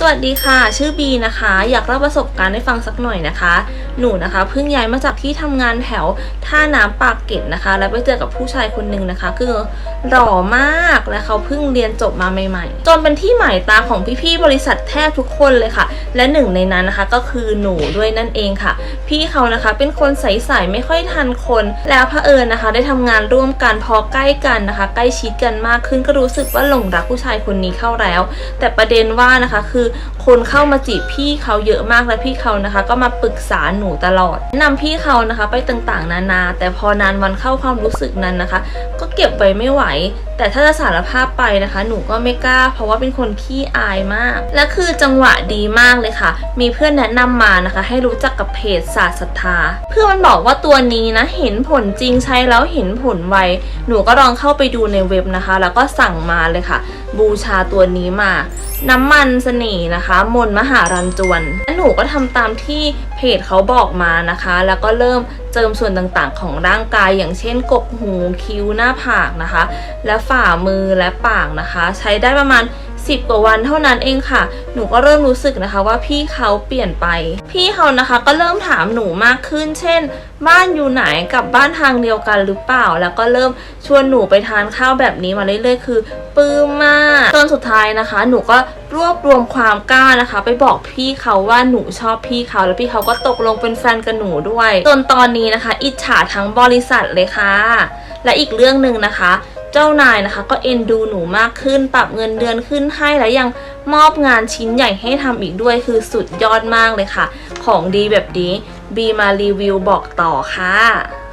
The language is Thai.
สวัสดีค่ะ ชื่อบีนะคะ อยากเล่าประสบการณ์ให้ฟังสักหน่อยนะคะ หนูนะคะเพิ่งย้ายมาจากที่ทำงานแถวท่าน้ำปากเกร็ดนะคะ แล้วไปเจอกับผู้ชายคนหนึ่งนะคะ คือหล่อมากและเขาเพิ่งเรียนจบมาใหม่ ๆ จนเป็นที่หมายตาของพี่ๆบริษัทแทบทุกคนเลยค่ะ และหนึ่งในนั้นนะคะก็คือหนูด้วยนั่นเองค่ะ พี่เขานะคะเป็นคนใสๆไม่ค่อยทันคน แล้วพระเอิญนะคะ ได้ทำงานร่วมกันพอใกล้กันนะคะ ใกล้ชิดกันมากขึ้นก็รู้สึกว่าหลงรักผู้ชายคนนี้เข้าแล้ว แต่ประเด็นว่านะคะคือคนเข้ามาจีบพี่เขาเยอะมากและพี่เขานะคะ ก็มาปรึกษาหนูตลอดแนะนำพี่เขานะคะไปต่างๆ นานา แต่พอนานวันเข้าความรู้สึกนั้นนะคะ ก็เก็บไว้ไม่ไหว แต่ถ้าจะสารภาพไปนะคะ หนูก็ไม่กล้า เพราะว่าเป็นคนขี้อายมาก และคือจังหวะดีมากเลยค่ะ มีเพื่อนแนะนำมานะคะ ให้รู้จักกับเพจศาสตร์ศรัทธา เพื่อนมันบอกว่าตัวนี้นะเห็นผลจริงใช้แล้วเห็นผลไวหนูก็ลองเข้าไปดูในเว็บนะคะ แล้วก็สั่งมาเลยค่ะ บูชาตัวนี้มา น้ำมันเสน่ี้นะคะ มนมหารันจวนและหนูก็ทำตามที่เพจเขาบอกมานะคะ แล้วก็เริ่มเจิมส่วนต่างๆ ของร่างกายอย่างเช่นกกหูคิ้วหน้าผากนะคะ และฝ่ามือและปากนะคะ ใช้ได้ประมาณ 10 กว่าวันเท่านั้นเองค่ะ หนูก็เริ่มรู้สึกนะคะว่าพี่เขาเปลี่ยนไป พี่เขานะคะก็เริ่มถามหนูมากขึ้น เช่น บ้านอยู่ไหนกับบ้านทางเดียวกันหรือเปล่า แล้วก็เริ่มชวนหนูไปทานข้าวแบบนี้มาเรื่อยๆ คือปลื้มมากจนสุดท้ายนะคะ หนูก็รวบรวมความกล้านะคะ ไปบอกพี่เขาว่าหนูชอบพี่เขา แล้วพี่เขาก็ตกลงเป็นแฟนกับหนูด้วยจนตอนนี้นะคะ อิจฉาทั้งบริษัทเลยค่ะ และอีกเรื่องหนึ่งนะคะ เจ้านายนะคะ ก็เอ็นดูหนูมากขึ้น ปรับเงินเดือนขึ้นให้และยังมอบงานชิ้นใหญ่ให้ทำอีกด้วยคือสุดยอดมากเลยค่ะ ของดีแบบนี้บีมารีวิวบอกต่อค่ะ